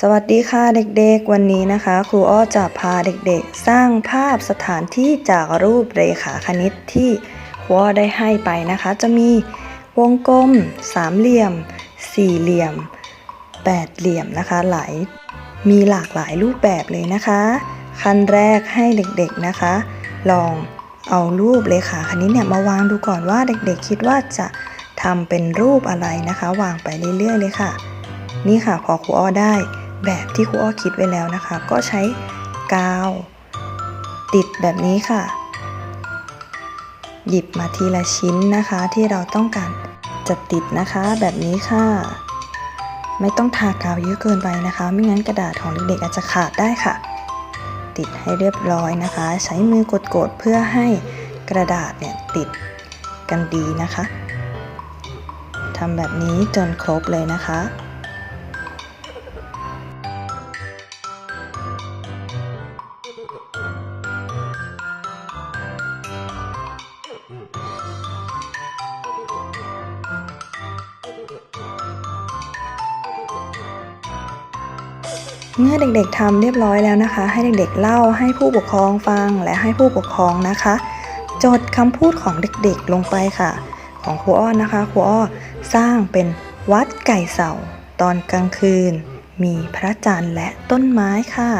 สวัสดีค่ะเด็กๆ วันนี้นะคะ ครูอ้อจะพาเด็กๆ สร้างภาพสถานที่จากรูปเรขาคณิตที่ครูอ้อได้ให้ไปนะคะ จะมีวงกลม สามเหลี่ยม สี่เหลี่ยม แปดเหลี่ยมนะคะหลายมีหลากหลายรูปแบบเลยนะคะ ขั้นแรกให้เด็กๆนะคะ ลองเอารูปเรขาคณิตเนี่ยมาวางดูก่อนว่าเด็กๆ คิดว่าจะ ทำเป็นรูปอะไรนะคะ วางไปเรื่อยๆเลยค่ะ นี่ค่ะพอครูอ้อได้แบบที่ครูอ้อคิดไว้แล้วนะคะ ก็ใช้กาว ติดแบบนี้ค่ะ หยิบมาทีละชิ้นนะคะที่เราต้องการจะติดนะคะแบบนี้ค่ะ ไม่ต้องทากาวเยอะเกินไปนะคะ ไม่งั้นกระดาษของเด็กๆอาจจะขาดได้ค่ะ ติดให้เรียบร้อยนะคะ ใช้มือกดๆเพื่อให้กระดาษเนี่ยติดกันดีนะคะ ทำแบบนี้จนครบเลยนะคะ เมื่อเด็กๆทำเรียบร้อยแล้วนะคะ ให้เด็กๆเล่าให้ผู้ปกครองฟังและให้ผู้ปกครองนะคะ จดคำพูดของเด็กๆลงไปค่ะ ของครูอ้อนะคะครูอ้อสร้างเป็นวัดไก่เสาตอนกลางคืน มีพระจันทร์และต้นไม้ค่ะ